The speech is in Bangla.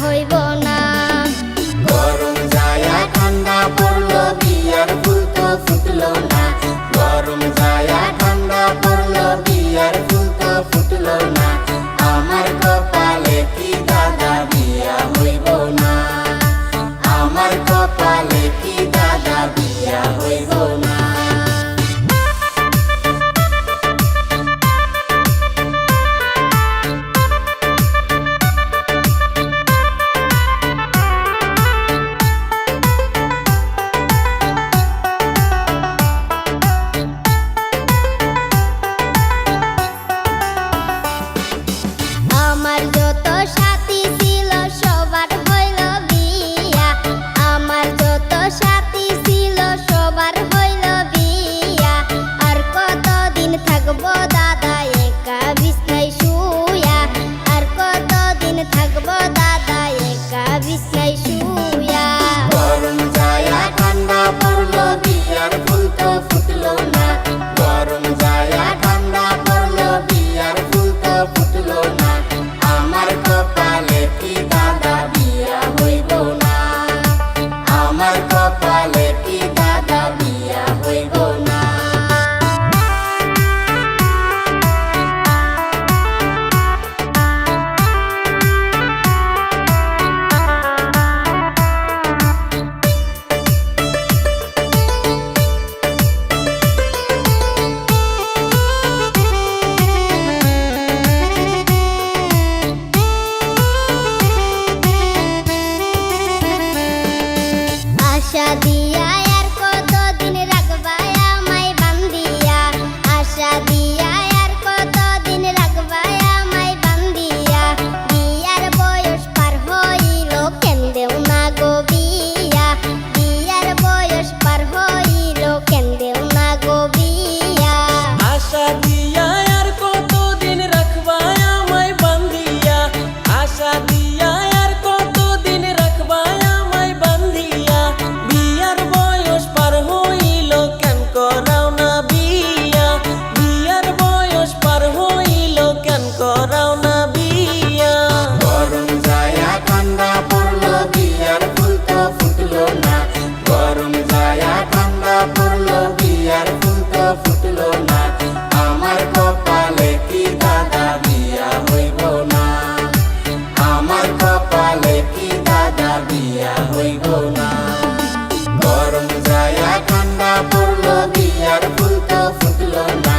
হইব you আশা দিয়ে করাও না বিয়া। গরম যায়া ঠান্ডা পড়ল, বিয়ার ফুল তো ফুটলো না। গরম যায়া ঠান্ডা পড়ল, বিয়ার ফুল তো ফুটলো না। আমার কপালে কি দাদা বিয়া হইব না? আমার কপালে কি দাদা বিয়া হইব না? গরম যায়া ঠান্ডা পড়ল, বিয়ার ফুল তো না।